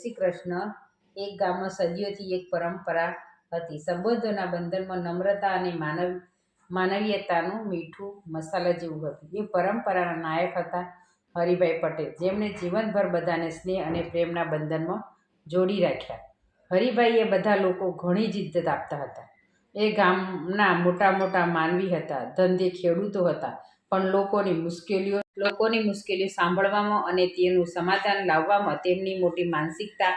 શ્રી કૃષ્ણ એક ગામમાં સદીઓથી એક પરંપરા હતી. સંબોધોના બંધનમાં નમ્રતા અને માનવ, માનવીયતાનું મીઠું મસાલા જેવું હતું. એ પરંપરાના નાયક હતા હરિભાઈ પટેલ. જેમણે જીવનભર બધાને સ્નેહ અને પ્રેમના બંધનમાં જોડી રાખ્યા. હરિભાઈએ બધા લોકો ઘણી જિદ્દત આપતા હતા. એ ગામના મોટા મોટા માનવી હતા. ધંધે ખેડૂતો હતા. પણ લોકોની મુશ્કેલીઓ લોકોની મુશ્કેલીઓ સાંભળવામાં અને તેનું સમાધાન લાવવામાં તેમની મોટી માનસિકતા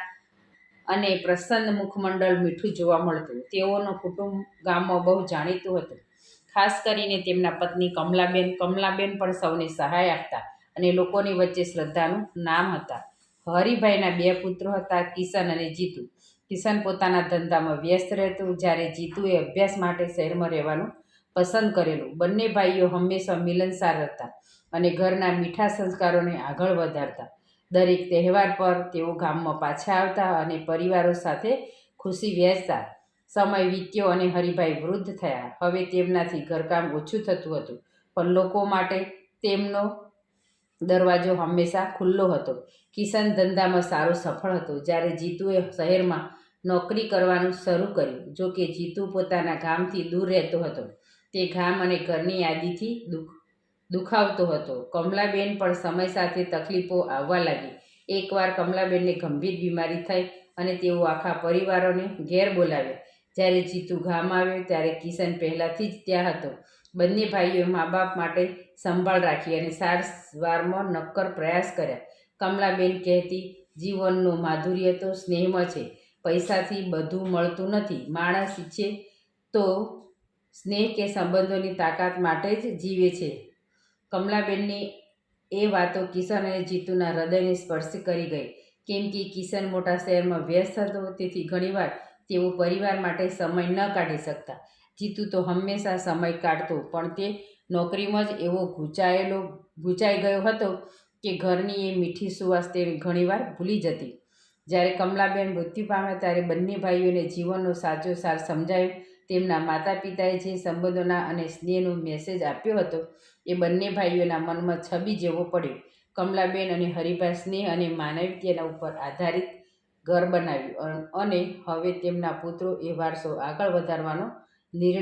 અને પ્રસન્ન મુખમંડળ મીઠું જોવા મળતું. તેઓનું કુટુંબ ગામમાં બહુ જાણીતું હતું. ખાસ કરીને તેમના પત્ની કમલાબેન. કમલાબેન પણ સૌને સહાય આપતા અને લોકોની વચ્ચે શ્રદ્ધાનું નામ હતા. હરિભાઈના બે પુત્રો હતા, કિશન અને જીતુ. કિશન પોતાના ધંધામાં વ્યસ્ત રહેતું. જ્યારે જીતુએ અભ્યાસ માટે શહેરમાં રહેવાનું પસંદ કરેલું. બંને ભાઈઓ હંમેશા મિલનસાર હતા અને ઘરના મીઠા સંસ્કારોને આગળ વધારતા. દરેક તહેવાર પર તેઓ ગામમાં પાછા આવતા અને પરિવારો સાથે ખુશી વહેંચતા સમય વીત્યો અને હરિભાઈ વૃદ્ધ થયા. હવે તેમનાથી ઘરકામ ઓછું થતું હતું, પણ લોકો માટે તેમનો દરવાજો હંમેશા ખુલ્લો હતો. કિશન ધંધામાં સારો સફળ હતો. જ્યારે જીતુએ શહેરમાં નોકરી કરવાનું શરૂ કર્યું જો કે જીતુ પોતાના ગામથી દૂર રહેતો હતો. તે ઘામ અને ઘરની યાદીથી દુઃખ, દુખાવતો હતો. કમલાબેન પણ સમય સાથે તકલીફો આવવા લાગી. એકવાર કમલાબેનને ગંભીર બીમારી થઈ અને તેઓ આખા પરિવારોને ઘેર બોલાવ્યા. જ્યારે જીતુ ઘામ આવ્યો ત્યારે કિશન પહેલાંથી જ ત્યાં હતો. બંને ભાઈઓએ મા બાપ માટે સંભાળ રાખી અને સારવારમાં નક્કર પ્રયાસ કર્યા. કમલાબેન કહેતી, જીવનનો માધુર્ય તો સ્નેહમાં છે. પૈસાથી બધું મળતું નથી. માણસ ઈચ્છે તો સ્નેહ કે સંબંધોની તાકાત માટે જ જીવે છે. કમલાબેનની એ વાતો કિશન અને જીતુના હૃદયને સ્પર્શ કરી ગઈ. કેમ કે કિશન મોટા શહેરમાં વ્યસ્ત હતો, તેથી ઘણીવાર તેઓ પરિવાર માટે સમય ન કાઢી શકતા. જીતુ તો હંમેશા સમય કાઢતો, પણ તે નોકરીમાં જ એવો ગૂંચાયેલો ગૂંચાઈ ગયો હતો કે ઘરની એ મીઠી સુવાસ તે ઘણીવાર ભૂલી જતી. જ્યારે કમલાબેન મૃત્યુ પામ્યા, ત્યારે બંને ભાઈઓને જીવનનો સાચો સાર સમજાયો. તેમના માતા પિતાએ જે સંબંધોના અને સ્નેહનો મેસેજ આપ્યો હતો, એ બંને ભાઈઓના મનમાં છબી જેવો પડ્યો. કમલાબેન અને હરિભા સ્નેહ અને માનવીયતાના ઉપર આધારિત ઘર બનાવ્યું અને હવે તેમના પુત્રો એ વારસો આગળ વધારવાનો નિર્ણય